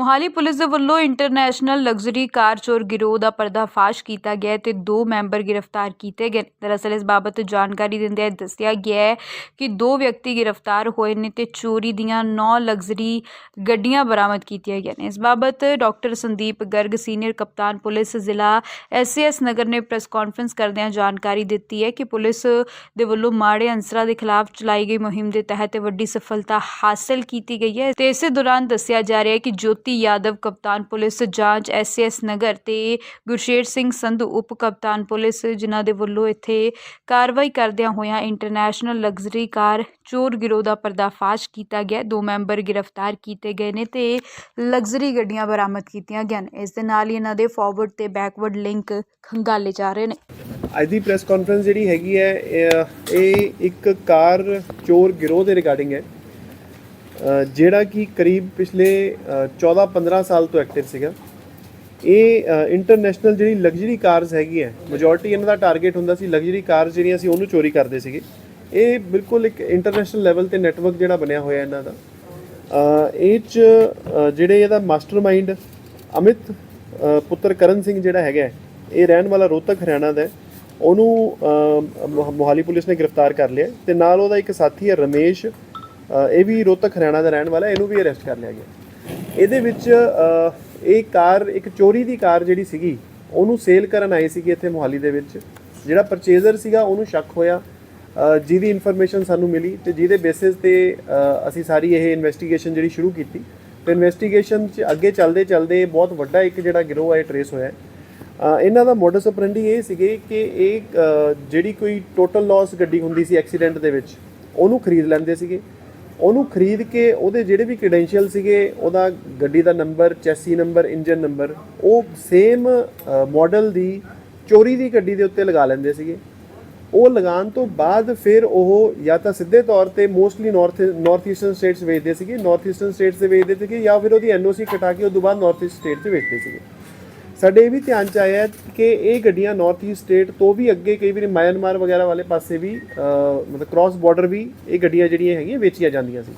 Mohali police ਦੇ ਵੱਲੋਂ international luxury ਕਾਰ ਚੋਰ ਗਿਰੋਹ ਦਾ ਪਰਦਾਫਾਸ਼ ਕੀਤਾ ਗਿਆ ਹੈ ਤੇ ਦੋ ਮੈਂਬਰ ਗ੍ਰਿਫਤਾਰ ਕੀਤੇ ਗਏ ਦਰਅਸਲ ਇਸ ਬਾਬਤ ਜਾਣਕਾਰੀ ਦਿੰਦਿਆਂ ਦੱਸਿਆ ਗਿਆ ਹੈ ਕਿ ਦੋ ਵਿਅਕਤੀ ਗ੍ਰਿਫਤਾਰ ਹੋਏ ਨੇ ਤੇ ਚੋਰੀ ਦੀਆਂ 9 ਲਗਜ਼ਰੀ ਗੱਡੀਆਂ ਬਰਾਮਦ ਕੀਤੀਆਂ ਗਈਆਂ ਨੇ। ਇਸ ਬਾਬਤ ਡਾਕਟਰ ਸੰਦੀਪ ਗਰਗ, ਸੀਨੀਅਰ ਕਪਤਾਨ ਪੁਲਿਸ, ਜ਼ਿਲ੍ਹਾ ਐਸਐਸ ਨਗਰ ਨੇ ਪ੍ਰੈਸ ਕਾਨਫਰੰਸ ਕਰਦਿਆਂ ਜਾਣਕਾਰੀ ਦਿੱਤੀ ਹੈ ਕਿ ਪੁਲਿਸ ਦੇ ਵੱਲੋਂ ਮਾੜੇ ਅੰਸਰਾਂ ਦੇ ਖਿਲਾਫ ਚਲਾਈ ਗਈ ਮੁਹਿੰਮ ਦੇ ਤਹਿਤ ਵੱਡੀ ਸਫਲਤਾ ਹਾਸਲ ਕੀਤੀ ਗਈ ਹੈ ਤੇ ਇਸੇ ਦੌਰਾਨ ਦੱਸਿਆ ਜਾ ਰਿਹਾ ਹੈ ਕਿ ਜੋਤੀ ਯਾਦਵ, ਕਪਤਾਨ ਪੁਲਿਸ ਜਾਂਚ ਐਸਐਸ ਨਗਰ ਤੇ ਗੁਰਸ਼ੇਰ ਸਿੰਘ ਸੰਧੂ ਉਪ ਕਪਤਾਨ ਪੁਲਿਸ, ਜਿਨ੍ਹਾਂ ਦੇ ਵੱਲੋਂ ਇੱਥੇ ਕਾਰਵਾਈ ਕਰਦਿਆਂ ਹੋਇਆਂ ਇੰਟਰਨੈਸ਼ਨਲ ਲਗਜ਼ਰੀ ਕਾਰ ਚੋਰ ਗਿਰੋਹ ਦਾ ਪਰਦਾਫਾਸ਼ ਕੀਤਾ ਗਿਆ। ਦੋ ਮੈਂਬਰ ਗ੍ਰਿਫਤਾਰ ਕੀਤੇ ਗਏ ਨੇ ਤੇ ਲਗਜ਼ਰੀ ਗੱਡੀਆਂ ਬਰਾਮਦ ਕੀਤੀਆਂ ਗਈਆਂ ਨੇ। ਇਸ ਦੇ ਨਾਲ ਹੀ ਇਹਨਾਂ ਦੇ ਫਾਰਵਰਡ ਤੇ ਬੈਕਵਰਡ ਲਿੰਕ ਖੰਗਾਲੇ ਜਾ ਰਹੇ ਨੇ। ਅੱਜ ਦੀ ਪ੍ਰੈਸ ਕਾਨਫਰੰਸ ਜਿਹੜੀ ਹੈਗੀ ਹੈ, ਇਹ- ਇੱਕ ਕਾਰ ਚੋਰ ਗਿਰੋਹ ਦੇ ਰਿਗਾਰਡਿੰਗ ਹੈ। ਜਿਹੜਾ ਕਿ ਕਰੀਬ ਪਿਛਲੇ 14-15 ਸਾਲ ਤੋਂ ਐਕਟਿਵ ਸੀਗਾ। ਇਹ ਇੰਟਰਨੈਸ਼ਨਲ ਜਿਹੜੀ ਲਗਜ਼ਰੀ ਕਾਰਸ ਹੈਗੀ ਹੈ ਮੈਜੋਰਟੀ ਇਹਨਾਂ ਦਾ ਟਾਰਗੇਟ ਹੁੰਦਾ ਸੀ ਲਗਜ਼ਰੀ ਕਾਰਸ ਜਿਹੜੀਆਂ ਸੀ ਉਹਨੂੰ ਚੋਰੀ ਕਰਦੇ ਸੀਗੇ। ਇਹ ਬਿਲਕੁਲ ਇੱਕ ਇੰਟਰਨੈਸ਼ਨਲ ਲੈਵਲ ਤੇ ਨੈਟਵਰਕ ਜਿਹੜਾ ਬਣਿਆ ਹੋਇਆ ਇਹਨਾਂ ਦਾ। ਇਹ ਚ ਜਿਹੜੇ ਇਹਦਾ ਮਾਸਟਰਮਾਈਂਡ ਅਮਿਤ ਪੁੱਤਰ ਕਰਨ ਸਿੰਘ ਜਿਹੜਾ ਹੈਗਾ ਇਹ ਰਹਿਣ ਵਾਲਾ ਰੋਹਤਕ, ਹਰਿਆਣਾ ਦਾ ਉਹਨੂੰ ਮੋਹਾਲੀ ਪੁਲਿਸ ਨੇ ਗ੍ਰਿਫਤਾਰ ਕਰ ਲਿਆ ਤੇ ਨਾਲ ਉਹਦਾ ਇੱਕ ਸਾਥੀ ਹੈ ਰਮੇਸ਼ ਇਹ ਵੀ ਰੋਹਤਕ ਹਰਿਆਣਾ ਦਾ ਰਹਿਣ ਵਾਲਾ ਇਹਨੂੰ ਵੀ ਅਰੈਸਟ ਕਰ ਲਿਆ ਗਿਆ। ਇਹਦੇ ਵਿੱਚ ਇਹ ਕਾਰ, ਇੱਕ ਚੋਰੀ ਦੀ ਕਾਰ ਜਿਹੜੀ ਸੀਗੀ, ਉਹਨੂੰ ਸੇਲ ਕਰਨ ਆਏ ਸੀਗੇ ਇੱਥੇ ਮੋਹਾਲੀ ਦੇ ਵਿੱਚ। ਜਿਹੜਾ ਪਰਚੇਜ਼ਰ ਸੀਗਾ, ਉਹਨੂੰ ਸ਼ੱਕ ਹੋਇਆ। ਜਿਹਦੀ ਇਨਫੋਰਮੇਸ਼ਨ ਸਾਨੂੰ ਮਿਲੀ ਤੇ ਜਿਹਦੇ ਬੇਸਿਸ ਤੇ ਅਸੀਂ ਸਾਰੀ ਇਹ ਇਨਵੈਸਟੀਗੇਸ਼ਨ ਜਿਹੜੀ ਸ਼ੁਰੂ ਕੀਤੀ। ਤੇ ਇਨਵੈਸਟੀਗੇਸ਼ਨ 'ਚ ਅੱਗੇ ਚੱਲਦੇ ਚੱਲਦੇ ਬਹੁਤ ਵੱਡਾ ਇੱਕ ਜਿਹੜਾ ਗਿਰੋਹ ਹੈ ਟਰੇਸ ਹੋਇਆ ਇਹਨਾਂ ਦਾ ਮੋਡਸ ਆਪਰੈਂਡੀ ਇਹ ਸੀਗੇ ਕਿ ਇਹ ਜਿਹੜੀ ਕੋਈ ਟੋਟਲ ਲਾਸ ਗੱਡੀ ਹੁੰਦੀ ਸੀ ਐਕਸੀਡੈਂਟ ਦੇ ਵਿੱਚ, ਉਹਨੂੰ ਖਰੀਦ ਲੈਂਦੇ ਸੀਗੇ। ਉਹਨੂੰ ਖਰੀਦ ਕੇ ਉਹਦੇ ਜਿਹੜੇ ਵੀ ਕ੍ਰੈਡੈਂਸ਼ੀਅਲ ਸੀਗੇ, ਉਹਦਾ ਗੱਡੀ ਦਾ number chassis number engine number ਉਹ ਸੇਮ ਮਾਡਲ ਦੀ ਚੋਰੀ ਦੀ ਗੱਡੀ ਦੇ ਉੱਤੇ ਲਗਾ ਲੈਂਦੇ ਸੀਗੇ। ਉਹ ਲਗਾਉਣ ਤੋਂ ਬਾਅਦ ਫਿਰ ਉਹ ਜਾਂ ਤਾਂ ਸਿੱਧੇ ਤੌਰ ਤੇ mostly north north eastern states ਵੇਚਦੇ ਸੀਗੇ ਨਾਰਥ ਈਸਟਰਨ ਸਟੇਟਸ ਦੇ ਵੇਚਦੇ ਸੀਗੇ ਜਾਂ ਫਿਰ ਉਹਦੀ ਐਨਓਸੀ ਕਟਾ ਕੇ ਉਹ ਤੋਂ ਬਾਅਦ ਨਾਰਥ ਈਸਟ ਸਟੇਟ 'ਚ ਵੇਚਦੇ ਸੀਗੇ। ਸਾਡੇ ਇਹ ਵੀ ਧਿਆਨ ਚ ਆਇਆ ਕਿ ਇਹ ਗੱਡੀਆਂ ਨਾਰਥ ਈਸਟ ਸਟੇਟ ਤੋਂ ਵੀ ਅੱਗੇ ਕਈ ਵਾਰੀ ਮਿਆਂਮਾਰ ਵਗੈਰਾ ਵਾਲੇ ਪਾਸੇ ਵੀ ਮਤਲਬ ਕ੍ਰਾਸ ਬਾਰਡਰ ਵੀ ਇਹ ਗੱਡੀਆਂ ਜਿਹੜੀਆਂ ਹੈਗੀਆਂ ਵੇਚੀਆਂ ਜਾਂਦੀਆਂ ਸੀ।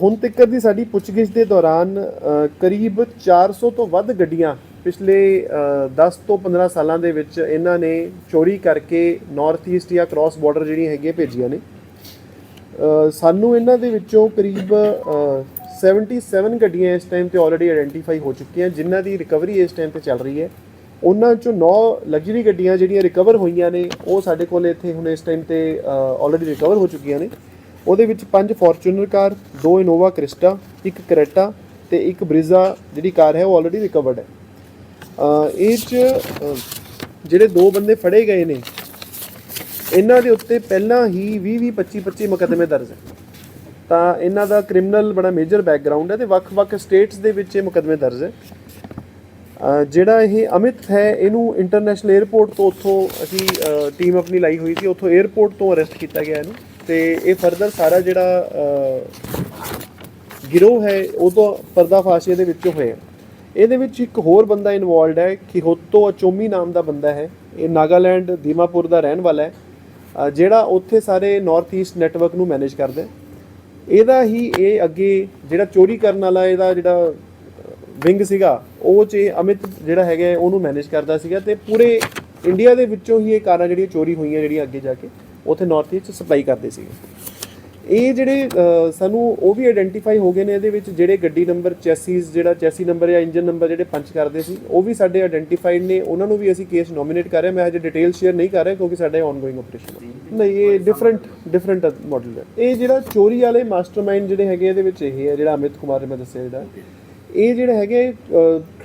ਹੁਣ ਤੱਕ ਦੀ ਸਾਡੀ ਪੁੱਛਗਿੱਛ ਦੇ ਦੌਰਾਨ ਅਹ, ਕਰੀਬ 400 ਤੋਂ ਵੱਧ ਗੱਡੀਆਂ ਪਿਛਲੇ ਅਹ, 10 ਤੋਂ 15 ਸਾਲਾਂ ਦੇ ਵਿੱਚ ਇਹਨਾਂ ਨੇ ਚੋਰੀ ਕਰਕੇ ਨਾਰਥ ਈਸਟ ਜਾਂ ਕ੍ਰਾਸ ਬਾਰਡਰ ਜਿਹੜੀਆਂ ਹੈਗੀਆਂ ਭੇਜੀਆਂ ਨੇ। ਸਾਨੂੰ ਇਹਨਾਂ ਦੇ ਵਿੱਚੋਂ ਕਰੀਬ 77 ਗੱਡੀਆਂ ਇਸ ਟਾਈਮ ਤੇ ਆਲਰੇਡੀ ਆਇਡੈਂਟੀਫਾਈ ਹੋ ਚੁੱਕੀਆਂ ਜਿਨ੍ਹਾਂ ਦੀ ਰਿਕਵਰੀ ਇਸ ਟਾਈਮ ਤੇ ਚੱਲ ਰਹੀ ਹੈ। ਉਹਨਾਂ ਚੋਂ 9 ਲਗਜ਼ਰੀ ਗੱਡੀਆਂ ਜਿਹੜੀਆਂ ਰਿਕਵਰ ਹੋਈਆਂ ਨੇ ਉਹ ਸਾਡੇ ਕੋਲ ਇੱਥੇ ਹੁਣ ਇਸ ਟਾਈਮ ਤੇ ਆਲਰੇਡੀ ਰਿਕਵਰ ਹੋ ਚੁੱਕੀਆਂ ਨੇ। ਉਹਦੇ ਵਿੱਚ ਪੰਜ ਫੋਰਚੂਨਰ ਕਾਰ ਦੋ ਇਨੋਵਾ ਕ੍ਰਿਸਟਾ ਇੱਕ ਕਰੇਟਾ ਤੇ ਇੱਕ ਬ੍ਰਿਜ਼ਾ ਜਿਹੜੀ ਕਾਰ ਹੈ ਉਹ ਆਲਰੇਡੀ ਰਿਕਵਰਡ ਹੈ। ਅ, ਇਹ ਚ ਜਿਹੜੇ ਦੋ ਬੰਦੇ ਫੜੇ ਗਏ ਨੇ ਇਹਨਾਂ ਦੇ ਉੱਤੇ ਪਹਿਲਾਂ ਹੀ 20 20 25 25 ਮੁਕੱਦਮੇ ਦਰਜ ਹੈ। ਤਾਂ ਇਹਨਾਂ ਦਾ ਕ੍ਰਿਮੀਨਲ ਬੜਾ ਮੇਜਰ ਬੈਕਗ੍ਰਾਉਂਡ ਹੈ ਤੇ ਵੱਖ-ਵੱਖ ਸਟੇਟਸ ਦੇ ਵਿੱਚ ਇਹ ਮੁਕੱਦਮੇ ਦਰਜ ਹੈ। ਜਿਹੜਾ ਇਹ ਅਮਿਤ ਹੈ, ਇਹਨੂੰ ਇੰਟਰਨੈਸ਼ਨਲ 에ਅਰਪੋਰਟ ਤੋਂ ਉੱਥੋਂ ਅਸੀਂ ਟੀਮ ਆਪਣੀ ਲਾਈ ਹੋਈ ਸੀ, ਉੱਥੋਂ 에ਅਰਪੋਰਟ ਤੋਂ ਅਰੈਸਟ ਕੀਤਾ ਗਿਆ ਇਹਨੂੰ। ਤੇ ਇਹ ਫਰਦਰ ਸਾਰਾ ਜਿਹੜਾ ਗਿਰੋਹ ਹੈ, ਉਹ ਤੋਂ ਪਰਦਾਫਾਸ਼ ਇਹਦੇ ਵਿੱਚੋਂ ਹੋਇਆ। ਇਹਦੇ ਵਿੱਚ ਇੱਕ ਹੋਰ ਬੰਦਾ ਇਨਵੋਲਡ ਹੈ, ਖਿਹੋਤੋ ਅਚੋਮੀ ਨਾਮ ਦਾ ਬੰਦਾ ਹੈ। ਇਹ ਨਾਗਾਲੈਂਡ, ਦੀਮਾਪੁਰ ਦਾ ਰਹਿਣ ਵਾਲਾ ਹੈ। ਜਿਹੜਾ ਉੱਥੇ ਸਾਰੇ ਨਾਰਥ ਈਸਟ ਨੈਟਵਰਕ ਨੂੰ ਮੈਨੇਜ ਕਰਦਾ ਹੈ। ਇਹਦਾ ਹੀ ਇਹ ਅੱਗੇ ਜਿਹੜਾ ਚੋਰੀ ਕਰਨ ਵਾਲਾ ਇਹਦਾ ਜਿਹੜਾ ਵਿੰਗ ਸੀਗਾ, ਉਹ ਚ ਇਹ ਅਮਿਤ ਜਿਹੜਾ ਹੈਗਾ ਉਹਨੂੰ ਮੈਨੇਜ ਕਰਦਾ ਸੀਗਾ ਤੇ ਪੂਰੇ ਇੰਡੀਆ ਦੇ ਵਿੱਚੋਂ ਹੀ ਇਹ ਕਾਰਾਂ ਜਿਹੜੀਆਂ ਚੋਰੀ ਹੋਈਆਂ ਜਿਹੜੀਆਂ ਅੱਗੇ ਜਾ ਕੇ, ਉੱਥੇ ਨਾਰਥ ਈਸਟ ਸਪਲਾਈ ਕਰਦੇ ਸੀਗੇ। ਇਹ ਜਿਹੜੇ ਸਾਨੂੰ ਉਹ ਵੀ ਆਇਡੈਂਟੀਫਾਈ ਹੋ ਗਏ ਨੇ ਇਹਦੇ ਵਿੱਚ ਜਿਹੜੇ ਗੱਡੀ ਨੰਬਰ ਚੈਸੀਸ ਜਿਹੜਾ ਚੈਸੀ ਨੰਬਰ ਜਾਂ ਇੰਜਨ ਨੰਬਰ ਜਿਹੜੇ ਪੰਚ ਕਰਦੇ ਸੀ, ਉਹ ਵੀ ਸਾਡੇ ਆਇਡੈਂਟੀਫਾਈਡ ਨੇ। ਉਹਨਾਂ ਨੂੰ ਵੀ ਅਸੀਂ ਕੇਸ ਨੋਮੀਨੇਟ ਕਰ ਰਹੇ ਹਾਂ। ਮੈਂ ਹਜੇ ਡਿਟੇਲ ਸ਼ੇਅਰ ਨਹੀਂ ਕਰ ਰਿਹਾ ਕਿਉਂਕਿ ਸਾਡਾ ਇਹ ਆਨਗੋਇੰਗ ਆਪਰੇਸ਼ਨ ਨਹੀਂ, ਇਹ ਡਿਫਰੈਂਟ ਡਿਫਰੈਂਟ ਮਾਡਲ ਹੈ। ਇਹ ਜਿਹੜਾ ਚੋਰੀ ਵਾਲੇ ਮਾਸਟਰਮਾਈਂਡ ਜਿਹੜੇ ਹੈਗੇ ਇਹਦੇ ਵਿੱਚ ਇਹ ਹੈ, ਜਿਹੜਾ ਅਮਿਤ ਕੁਮਾਰ ਨੇ ਮੈਂ ਦੱਸਿਆ ਜਿਹੜਾ। ਇਹ ਜਿਹੜੇ ਹੈਗੇ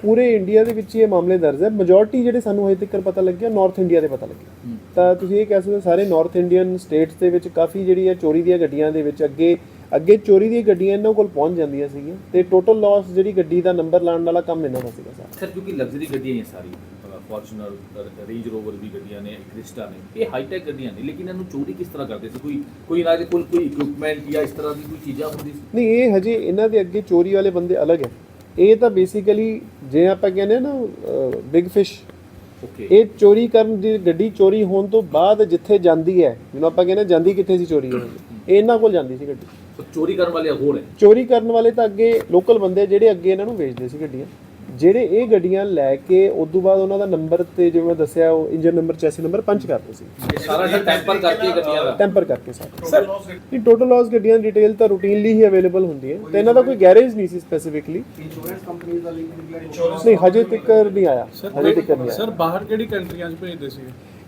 ਪੂਰੇ ਇੰਡੀਆ ਦੇ ਵਿੱਚ ਇਹ ਮਾਮਲੇ ਦਰਜ ਹੈ। ਮੈਜੋਰਟੀ ਜਿਹੜੇ ਸਾਨੂੰ ਹਜੇ ਤੱਕ ਪਤਾ ਲੱਗਿਆ ਨਾਰਥ ਇੰਡੀਆ ਦੇ ਪਤਾ ਲੱਗਿਆ। ਤਾਂ ਤੁਸੀਂ ਇਹ ਕਹਿ ਸਕਦੇ ਸਾਰੇ ਨਾਰਥ ਇੰਡੀਅਨ ਸਟੇਟਸ ਦੇ ਵਿੱਚ ਕਾਫੀ ਜਿਹੜੀ ਹੈ ਚੋਰੀ ਦੀਆਂ ਗੱਡੀਆਂ ਦੇ ਵਿੱਚ ਅੱਗੇ ਅੱਗੇ ਚੋਰੀ ਦੀਆਂ ਗੱਡੀਆਂ ਇਹਨਾਂ ਕੋਲ ਪਹੁੰਚ ਜਾਂਦੀਆਂ ਸੀਗੀਆਂ। ਤੇ ਟੋਟਲ ਲਾਸ ਜਿਹੜੀ ਗੱਡੀ ਦਾ ਨੰਬਰ ਲਾਉਣ ਵਾਲਾ ਕੰਮ ਇਹਨਾਂ ਦਾ ਸੀਗਾ ਸਾਰਾ। ਸਰ ਕਿਉਂਕਿ ਲਗਜ਼ਰੀ ਗੱਡੀਆਂ ਹੀ ਹੈ ਸਾਰੀ ਫੋਰਚੂਨਰ ਰੇਂਜ ਰੋਵਰ ਦੀ ਗੱਡੀਆਂ ਨੇ ਕ੍ਰਿਸਟਾ ਨੇ। ਇਹ ਹਾਈ ਟੈਕ ਗੱਡੀਆਂ ਨੇ ਲੇਕਿਨ ਇਹਨੂੰ ਚੋਰੀ ਕਿਸ ਤਰ੍ਹਾਂ ਕਰਦੇ ਸੀ? ਕੋਈ ਕੋਈ ਇਹਨਾਂ ਦੇ ਕੋਲ ਕੋਈ ਇਕਵਿਪਮੈਂਟ ਜਾਂ ਇਸ ਤਰ੍ਹਾਂ ਦੀ ਕੋਈ ਚੀਜ਼ਾਂ ਹੁੰਦੀ ਸੀ? ਨਹੀਂ ਇਹ ਹਜੇ ਇਹਨਾਂ ਦੇ ਅੱਗੇ ਚੋਰੀ ਵਾਲੇ ਬੰਦੇ ਅਲੱਗ ਹੈ। ਇਹ ਤਾਂ ਬੇਸਿਕਲੀ ਜੇ ਆਪਾਂ ਕਹਿੰਦੇ ਨਾ ਬਿਗ ਫਿਸ਼ ਓਕੇ ਇਹ ਚੋਰੀ ਕਰਨ ਦੀ ਗੱਡੀ ਚੋਰੀ ਹੋਣ ਤੋਂ ਬਾਅਦ ਜਿੱਥੇ ਜਾਂਦੀ ਹੈ ਜਿਹਨੂੰ ਆਪਾਂ ਕਹਿੰਦੇ ਜਾਂਦੀ ਕਿੱਥੇ ਸੀ ਚੋਰੀ ਹੋਣ ਇਹ ਇਹਨਾਂ ਕੋਲ ਜਾਂਦੀ ਸੀ ਗੱਡੀ। ਚੋਰੀ ਕਰਨ ਵਾਲੇ ਹੋਰ ਹੈ। ਚੋਰੀ ਕਰਨ ਵਾਲੇ ਤਾਂ ਅੱਗੇ ਲੋਕਲ ਬੰਦੇ ਜਿਹੜੇ ਅੱਗੇ ਇਹਨਾਂ ਨੂੰ ਵੇਚਦੇ ਸੀ ਗੱਡੀਆਂ। ਜਿਹੜੇ ਇਹ ਗੱਡੀਆਂ ਲੈ ਕੇ ਉਸ ਤੋਂ ਬਾਅਦ ਉਹਨਾਂ ਦਾ ਨੰਬਰ ਤੇ ਜਿਵੇਂ ਮੈਂ ਦੱਸਿਆ ਉਹ engine number chassis number punch ਕਰਦੇ ਸੀ। ਸਾਰਾ ਤਾਂ ਟੈਂਪਰ ਕਰਕੇ ਗੱਡੀਆਂ ਦਾ। ਟੈਂਪਰ ਕਰਕੇ ਸਾਰੇ। ਸਰ ਇਹ ਟੋਟਲ ਲਾਸ ਗੱਡੀਆਂ ਦੀ ਡਿਟੇਲ ਤਾਂ ਰੂਟੀਨਲੀ ਹੀ ਅਵੇਲੇਬਲ ਹੁੰਦੀ ਹੈ। ਤੇ ਇਹਨਾਂ ਦਾ ਕੋਈ ਗੈਰੇਜ ਨਹੀਂ ਸੀ ਸਪੈਸੀਫਿਕਲੀ ਇੰਸ਼ੋਰੈਂਸ ਕੰਪਨੀ ਦਾ ਲਿੰਕ ਨਹੀਂ ਹਜੇ ਤੱਕ ਨਹੀਂ ਆਇਆ। ਹਜੇ ਤੱਕ ਨਹੀਂ ਆਇਆ। ਸਰ ਬਾਹਰ ਕਿਹੜੀ ਕੰਟਰੀਆਂ 'ਚ ਭੇਜਦੇ ਸੀ?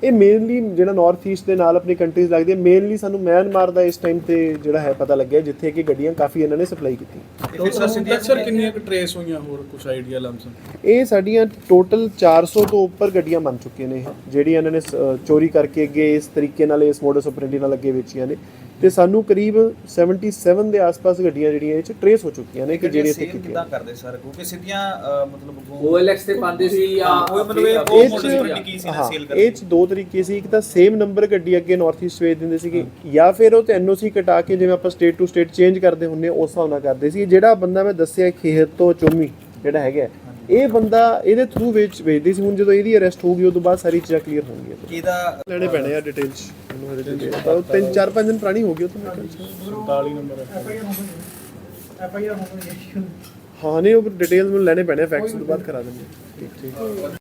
ਇਹ ਮੇਨਲੀ ਜਿਹੜਾ ਨਾਰਥ ਈਸਟ ਦੇ ਨਾਲ ਆਪਣੀ ਕੰਟਰੀਜ਼ ਲੱਗਦੀ ਹੈ ਮੇਨਲੀ ਸਾਨੂੰ ਮਿਆਂਮਾਰ ਦਾ ਇਸ ਟਾਈਮ ਤੇ ਜਿਹੜਾ ਹੈ ਪਤਾ ਲੱਗਿਆ ਜਿੱਥੇ ਕਿ ਗੱਡੀਆਂ ਕਾਫੀ ਇਹਨਾਂ ਨੇ ਸਪਲਾਈ ਕੀਤੀ। ਫਿਰ ਸਰ ਸਿੰਧੀਆ ਸਰ ਕਿੰਨੀਆਂ ਕੁ ਟਰੇਸ ਹੋਈਆਂ ਹੋਰ ਕੁਝ ਆਈਡੀਆ ਲਮਸਮ ਇਹ ਸਾਡੀਆਂ ਟੋਟਲ 400 ਤੋਂ ਉੱਪਰ ਗੱਡੀਆਂ ਬਣ ਚੁੱਕੀਆਂ ਨੇ ਜਿਹੜੀਆਂ ਇਹਨਾਂ ਨੇ ਚੋਰੀ ਕਰਕੇ ਅੱਗੇ ਇਸ ਤਰੀਕੇ ਨਾਲ ਇਸ ਮੋਡਸ ਆਪਰੈਂਡੀ ਨਾਲ ਅੱਗੇ ਵੇਚੀਆਂ ਨੇ। ਤੇ ਸਾਨੂੰ ਕਰੀਬ 77 ਦੇ ਆਸ-ਪਾਸ ਗੱਡੀਆਂ ਜਿਹੜੀਆਂ ਇਹ ਚ ਟਰੇਸ ਹੋ ਚੁੱਕੀਆਂ ਨੇ ਕਿ ਜਿਹੜੀਆਂ ਇੱਥੇ ਕਿੱਦਾਂ ਕਰਦੇ ਸਰ ਕਿਉਂਕਿ ਸਿੱਧੀਆਂ ਮਤਲਬ ਉਹ OLX ਤੇ ਪਾਉਂਦੇ ਸੀ ਜਾਂ ਉਹ ਮਤਲਬ ਇਹ ਇਹ ਆਪਰੇਟਿੰਗ ਕੀ ਸੀ ਨਾ ਹਾਂ, ਸੇਲ ਇਹ ਕਰਦੇ ਚ ਦੋ ਤਰੀਕੇ ਸੀ ਇੱਕ ਤਾਂ ਸੇਮ ਨੰਬਰ ਗੱਡੀ ਅੱਗੇ ਨਾਰਥ ਈਸਟ ਵੇਚ ਦਿੰਦੇ ਸੀਗੇ ਜਾਂ ਫਿਰ ਉਹ ਤੇ ਐਨਓਸੀ ਕਟਾ ਕੇ ਜਿਵੇਂ ਆਪਾਂ ਸਟੇਟ ਟੂ ਸਟੇਟ ਚੇਂਜ ਕਰਦੇ ਹੁੰਨੇ ਉਸ ਹਿਸਾਬ ਨਾਲ ਕਰਦੇ ਸੀ। ਜਿਹੜਾ ਬੰਦਾ ਮੈਂ ਦੱਸਿਆ ਖੇਤ ਤੋਂ ਚੋਮੀ ਜਿਹੜਾ ਹੈਗਾ ਇਹ ਬੰਦਾ ਇਹਦੇ ਥਰੂ ਵੇਚ ਵੇਚਦੀ ਸੀ। ਹੁਣ ਜਦੋਂ ਇਹਦੀ ਅਰੈਸਟ ਹੋ ਗਈ ਉਸ ਤੋਂ ਬਾਅਦ ਸਾਰੀ ਚੀਜ਼ਾਂ ਕਲੀਅਰ ਹੋਣਗੀਆਂ। ਕਿਹਦਾ ਲੈਣੇ ਪੈਣੇ ਆ ਡਿਟੇਲ ਚ ਮੈਨੂੰ ਤਿੰਨ ਚਾਰ ਪੰਜ ਦਿਨ ਪੁਰਾਣੀ ਹੋ ਗਈ ਉਹ ਤਾਂ ਮੇਰੇ ਖਿਆਲ ਚ। 47 ਨੰਬਰ ਹੈ। ਹਾਂ ਨਹੀਂ ਉਹ ਡਿਟੇਲ ਮੈਨੂੰ ਲੈਣੇ ਪੈਣੇ ਫੈਕਟਸ ਤੋਂ ਬਾਅਦ ਕਰਾ ਦਿੰਦੇ ਠੀਕ ਠੀਕ।